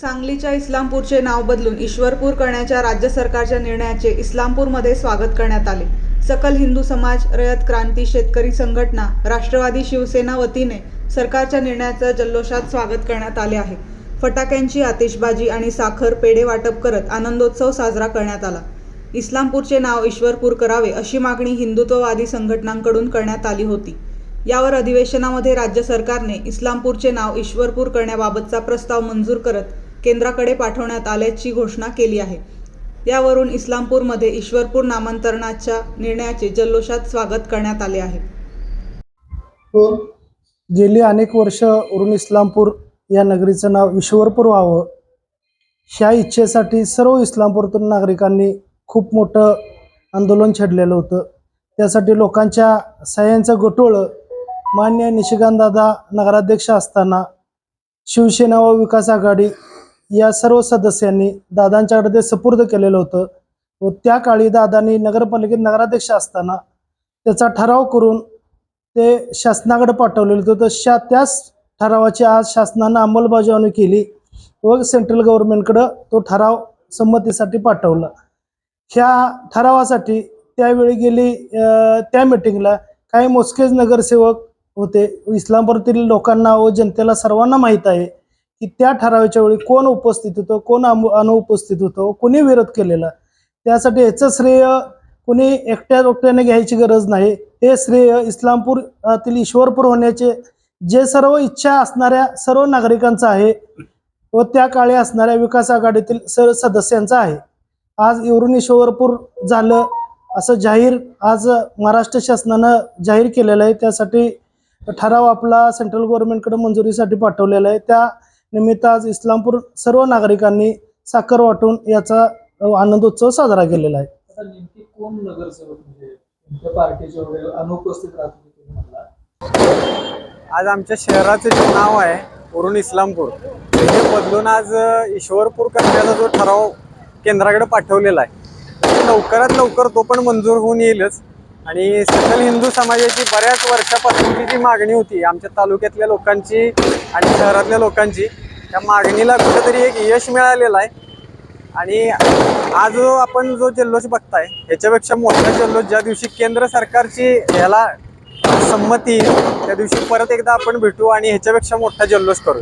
सांगलीच्या इस्लामपूरचे नाव बदलून ईश्वरपूर करण्याच्या राज्य सरकारच्या निर्णयाचे इस्लामपूरमध्ये स्वागत करण्यात आले. सकल हिंदू समाज रयत क्रांती शेतकरी संघटना राष्ट्रवादी शिवसेना वतीने सरकारच्या निर्णयाचं जल्लोषात स्वागत करण्यात आले आहे. फटाक्यांची आतिषबाजी आणि साखर पेढे वाटप करत आनंदोत्सव साजरा करण्यात आला. इस्लामपूरचे नाव ईश्वरपूर करावे अशी मागणी हिंदुत्ववादी संघटनांकडून करण्यात आली होती. यावर अधिवेशनामध्ये राज्य सरकारने इस्लामपूरचे नाव ईश्वरपूर करण्याबाबतचा प्रस्ताव मंजूर करत केंद्राकडे पाठवण्यात आल्याची घोषणा केली आहे. यावरून इस्लामपूरमध्ये ईश्वरपूर नामांतरणाच्या निर्णयाचे जल्लोषात स्वागत करण्यात आले आहे. हो, गेली अनेक वर्ष उरून इस्लामपूर या नगरीचं नाव ईश्वरपूर व्हावं ह्या इच्छेसाठी सर्व इस्लामपूरतून नागरिकांनी खूप मोठं आंदोलन छेडलेलं होतं. त्यासाठी लोकांच्या सह्यांचं गटोळं मान्य निशिकांतदादा नगराध्यक्ष असताना शिवसेना व विकास आघाडी या सर्व सदस्यांनी दादांच्याकडे ते सुपूर्द केलेलं होतं. व त्या काळी दादांनी नगरपालिकेत नगराध्यक्ष असताना त्याचा ठराव करून ते शासनाकडे पाठवलेलं होतं. तर शा त्याच ठरावाची आज शासनानं अंमलबजावणी केली व सेंट्रल गव्हर्नमेंटकडं तो ठराव संमतीसाठी पाठवला. ह्या ठरावासाठी त्यावेळी गेली त्या मिटिंगला काही मोजकेच नगरसेवक होते. इस्लामपूरतील लोकांना व जनतेला सर्वांना माहीत आहे. की त्या ठरावाच्या वेळी कोण उपस्थित होतं कोण अनु अनुपस्थित होतं कोणी विरोध केलेला. त्यासाठी याचं श्रेय कोणी एकट्या रोट्याने घ्यायची गरज नाही. हे श्रेय इस्लामपूरातील ईश्वरपूर होण्याचे जे सर्व इच्छा असणाऱ्या सर्व नागरिकांचं आहे व त्या काळी असणाऱ्या विकास आघाडीतील सर्व सदस्यांचं आहे. आज इवरून ईश्वरपूर झालं असं जाहीर आज महाराष्ट्र शासनानं जाहीर केलेलं आहे. त्यासाठी ठराव आपला सेंट्रल गव्हर्नमेंटकडे मंजुरीसाठी पाठवलेला आहे. त्या निमित्त आज इस्लामपूर सर्व नागरिकांनी साखर वाटून याचा आनंदोत्सव साजरा केलेला आहे. आता नेमकी कोण नगरसेवक म्हणजे आज आमच्या शहराचं जे नाव आहे वरुण इस्लामपूर ते बदलून आज ईश्वरपूर करण्याचा जो ठराव केंद्राकडे पाठवलेला आहे तो लवकरात लवकर तो पण मंजूर होऊन येईलच. आणि सकल हिंदू समाजाची बऱ्याच वर्षापासूनची जी मागणी होती आमच्या तालुक्यातल्या लोकांची आणि शहरातल्या लोकांची त्या मागणीला कुठेतरी एक यश मिळालेलं आहे. आणि आज जो आपण जो जल्लोष बघताय ह्याच्यापेक्षा मोठा जल्लोष ज्या दिवशी केंद्र सरकारची ह्याला संमती येईल, त्या दिवशी परत एकदा आपण भेटू आणि ह्याच्यापेक्षा मोठा जल्लोष करू